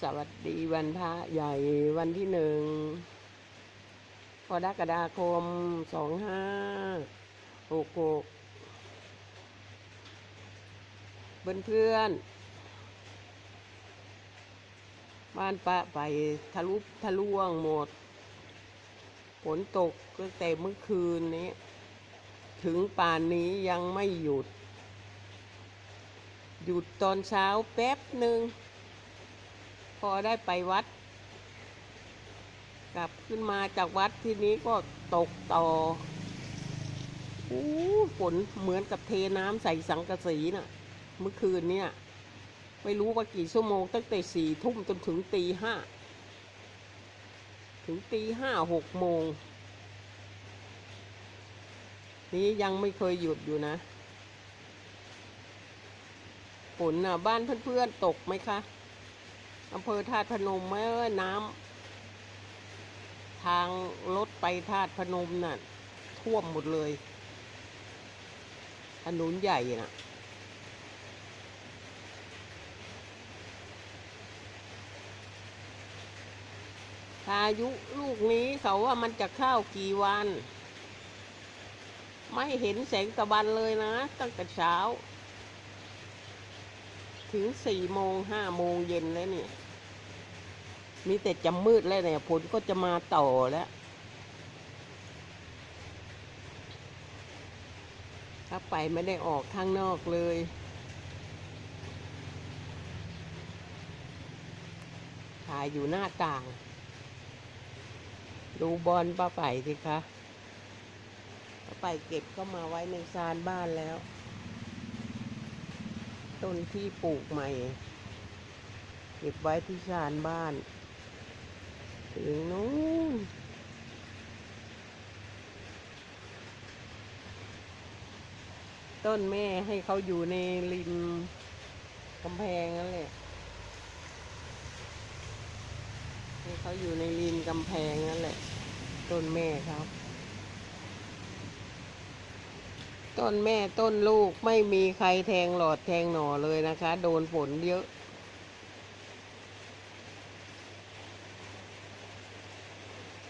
สวัสดีวันพระใหญ่วันที่หนึ่งกรกฎาคมสองห้าหกหกเพื่อนเพื่อนบ้านปะไปทะลุทะลวงหมด ฝนตกตั้งแต่เมื่อคืนนี้ ถึงป่านนี้ยังไม่หยุด หยุดตอนเช้าแป๊บหนึ่ง อได้ไปวัด กลับขึ้นมาจากวัดทีนี้ก็ตกต่อโอ้ฝนเหมือนกับเทน้ำใส่สังกะสีน่ะ เมื่อคืนเนี่ยไม่รู้ว่ากี่ชั่วโมง ตั้งแต่สี่ทุ่มจนถึงตีห้าถึงตีห้าหกโมง นี้ยังไม่เคยหยุดอยู่นะฝนน่ะ บ้านเพื่อนๆตกไหมคะ อำเภอธาตุพนมแม่น้ำทางรถไปธาตุพนมน่ะ ท่วมหมดเลยถนนใหญ่น่ะพายุลูกนี้เขาว่ามันจะเข้ากี่วัน ไม่เห็นแสงตะบันเลยนะ ตั้งแต่เช้า ถึงสี่โมงห้าโมงเย็นแล้วเนี่ย มีแต่จะมืดแล้วเนี่ยฝนก็จะมาต่อแล้ว ถ้าไปไม่ได้ออกข้างนอกเลยถ่ายอยู่หน้าต่าง ดูบอลป้าไปสิคะป้าไปเก็บก็มาไว้ในซานบ้านแล้ว ต้นที่ปลูกใหม่ เก็บไว้ที่ชานบ้าน ถึงนู้นต้นแม่ให้เขาอยู่ในริมกำแพงนั่นแหละให้เขาอยู่ในริมกำแพงนั่นแหละ ต้นแม่ครับ ต้นแม่ต้นลูกไม่มีใครแทงหลอดแทงหน่อเลยนะคะ โดนฝนเยอะ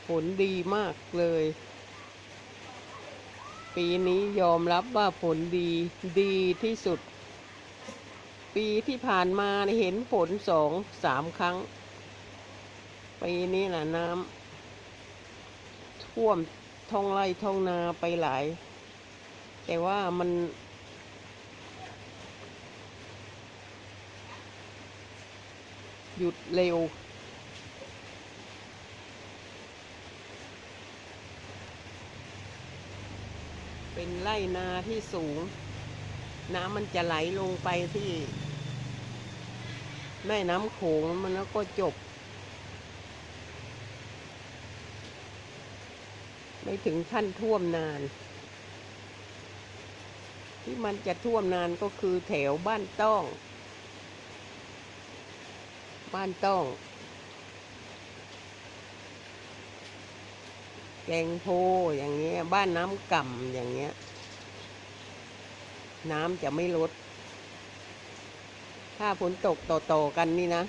ฝนดีมากเลย ปีนี้ยอมรับว่าฝนดีดีที่สุด ปีที่ผ่านมาเห็นฝนสองสามครั้ง ปีนี้นะน้ำท่วมท้องไร่ท้องนาไปหลาย แต่ว่ามัน หยุดเร็ว เป็นไร่นาที่สูง น้ำมันจะไหลลงไปที่แม่น้ำโขงมันแล้วก็จบ ไม่ถึงขั้นท่วมนาน ที่มันจะท่วมนานก็คือแถวบ้านต้อง บ้านต้อง แกงโพอย่างเงี้ย บ้านน้ำก่ำอย่างเงี้ย น้ำจะไม่ลด ถ้าฝนตกต่อๆกันนี่นะ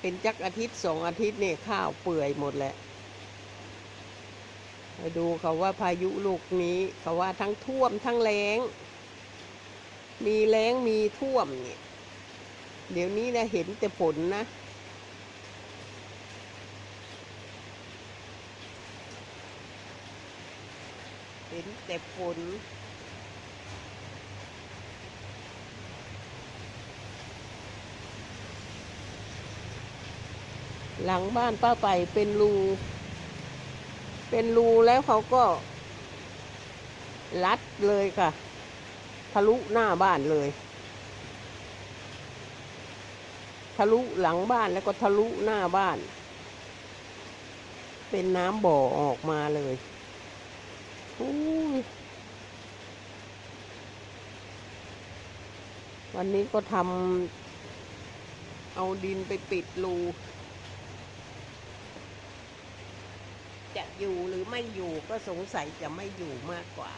เป็นจักอาทิตย์สองอาทิตย์เนี่ยข้าวเปื่อยหมดแหละ ไปดูเขาว่าพายุลูกนี้เขาว่าทั้งท่วมทั้งแล้งมีแล้งมีท่วมเนี่ย เดี๋ยวนี้นะเห็นแต่ฝนนะ เห็นแต่ฝนหลังบ้านป้าไปเป็นรู เป็นรูแล้วเขาก็ ลัดเลยค่ะ ทะลุหน้าบ้านเลย ทะลุหลังบ้านแล้วก็ทะลุหน้าบ้าน เป็นน้ำบ่อออกมาเลยวันนี้ก็ทำเอาดินไปปิดรู อยู่หรือไม่อยู่ก็สงสัยจะไม่อยู่มากกว่า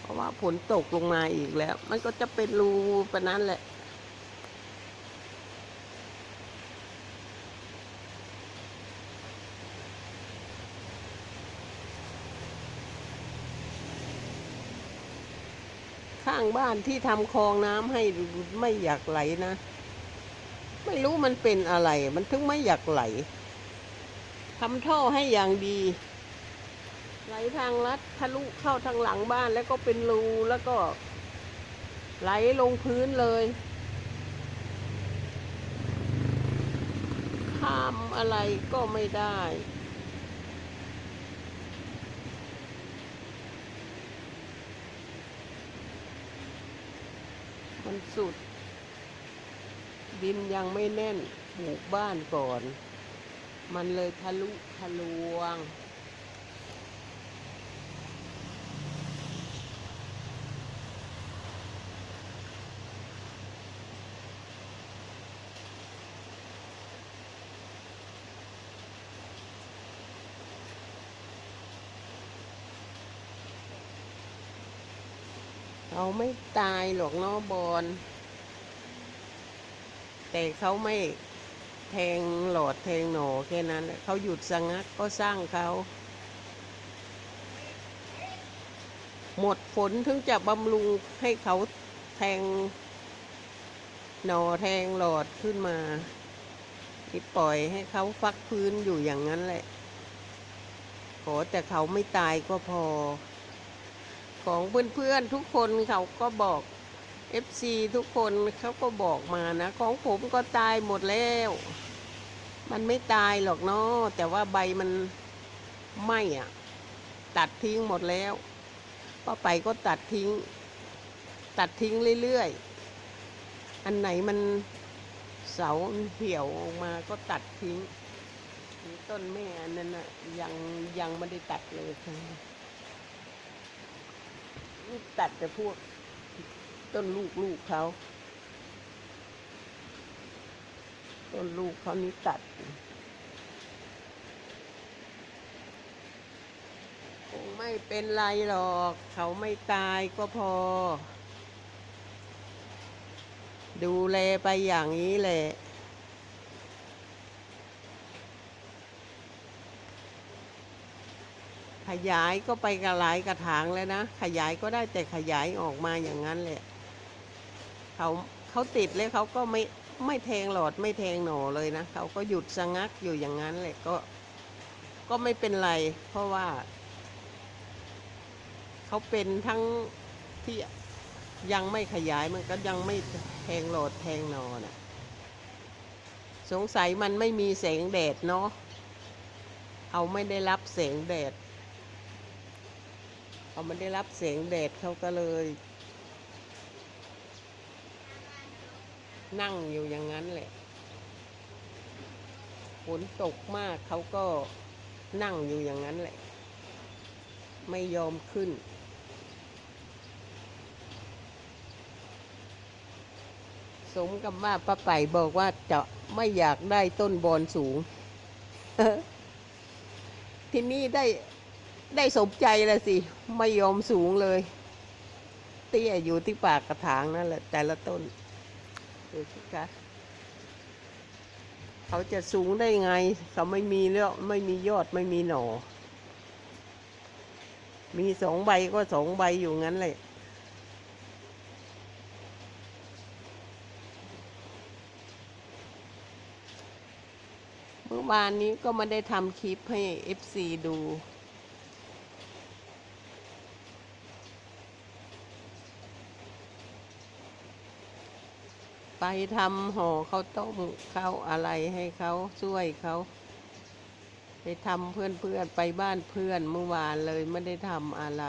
เพราะว่าฝนตกลงมาอีกแล้ว มันก็จะเป็นรูปนั้นแหละข้างบ้านที่ทำคลองน้ำให้ไม่อยากไหลนะ ไม่รู้มันเป็นอะไร มันถึงไม่อยากไหล ทำท่อให้อย่างดี ไหลทางลัดทะลุเข้าทางหลังบ้านแล้วก็เป็นรูแล้วก็ ไหลลงพื้นเลยทำอะไรก็ไม่ได้มันสุด ดินยังไม่แน่นปลูกบ้านก่อน มันเลยทะลุทะลวงเขาไม่ตายหรอกนาะบอลแต่เขาไม่ แทงหลอดแทงหนอแค่นั้นแหละเขาหยุดสะงักก็สร้างเขาหมดฝนถึงจะบำรุงให้เขาแทงหนอแทงหลอดขึ้นมาที่ปล่อยให้เขาฟักพื้นอยู่อย่างนั้นแหละ ขอแต่เขาไม่ตายก็พอ ของเพื่อนๆทุกคนเขาก็บอก FC ทุกคนเขาก็บอกมานะ ของผมก็ตายหมดแล้ว มันไม่ตายหรอกเนาะแต่ว่าใบมันไหม้อะตัดทิ้งหมดแล้วป้าไปก็ตัดทิ้ง ตัดทิ้งเรื่อยๆ อันไหนมันเสาเหี่ยวออกมาก็ตัดทิ้ง ต้นแม่อันนั้นนะยังยังไม่ได้ตัดเลยค่ะตัดแต่พวก ต้นลูกลูกเขา ต้นลูกเขานี่ตัด คงไม่เป็นไรหรอก เขาไม่ตายก็พอ ดูแลไปอย่างนี้แหละขยายก็ไปกระหลายกระถางแล้วนะ ขยายก็ได้แต่ขยายออกมาอย่างนั้นแหละ เขาเขาติดแล้วเขาก็ไม่ไม่แทงหลอดไม่แทงหนอเลยนะเขาก็หยุดสะงักอยู่อย่างนั้นแหละก็ ก็ไม่เป็นไร เพราะว่า เขาเป็นทั้งที่ยังไม่ขยายมันก็ยังไม่แทงหลอดแทงหนอนะสงสัยมันไม่มีแสงแดดเนาะเขาไม่ได้รับแสงแดดเขาไม่ได้รับแสงแดดเขาก็เลย นั่งอยู่อย่างนั้นแหละ ฝนตกมากเขาก็นั่งอยู่อย่างนั้นแหละ ไม่ยอมขึ้น สมกับว่าป้าไป่บอกว่าจะไม่อยากได้ต้นบอนสูง ทีนี้ได้ได้สมใจแล้วสิ ไม่ยอมสูงเลย เตี้ยอยู่ที่ปากกระถางนั่นแหละแต่ละต้น ดูสิคะเขาจะสูงได้ไง เขาไม่มีแล้วไม่มียอดไม่มีหน่อ มีสองใบก็สองใบอยู่งั้นแหละเมื่อวานนี้ก็ไม่ได้ทำคลิปให้ FC ดู ไปทำห่อข้าวต้มข้าวอะไรให้เขาช่วยเขาไปทำเพื่อนเพื่อนๆไปบ้านเพื่อนเมื่อวานเลยไม่ได้ทำอะไร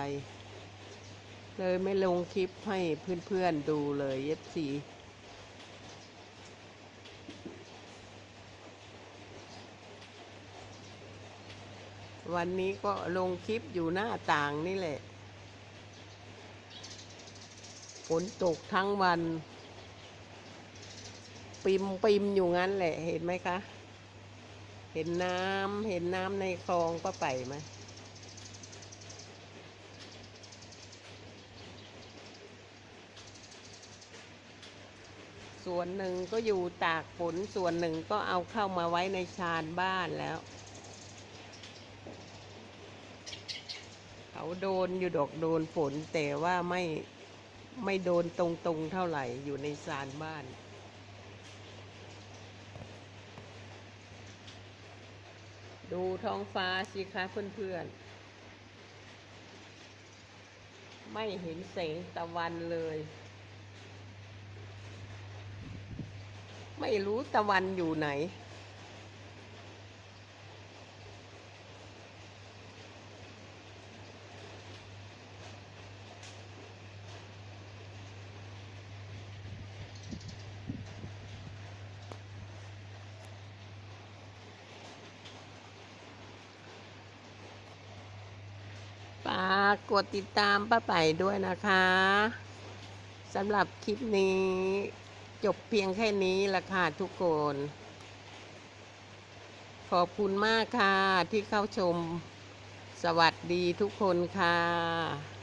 เลยไม่ลงคลิปให้เพื่อนเพื่อนๆดูเลยเอฟซีวันนี้ก็ลงคลิปอยู่หน้าต่างนี่แหละฝนตกทั้งวัน ปิมปิมอยู่งั้นแหละ เห็นไหมคะ เห็นน้ำเห็นน้ำในคลองก็ไปไหมส่วนหนึ่งก็อยู่ตากฝนส่วนหนึ่งก็เอาเข้ามาไว้ในชานบ้านแล้ว เขาโดนอยู่ดอกโดนฝนแต่ว่าไม่ไม่โดนตรงๆเท่าไหร่อยู่ในซานบ้าน ดูท้องฟ้าสิคะเพื่อนๆ ไม่เห็นแสงตะวันเลย ไม่รู้ตะวันอยู่ไหน กดติดตามป้าไป่ด้วยนะคะสำหรับคลิปนี้ จบเพียงแค่นี้ละค่ะทุกคน ขอบคุณมากค่ะที่เข้าชม สวัสดีทุกคนค่ะ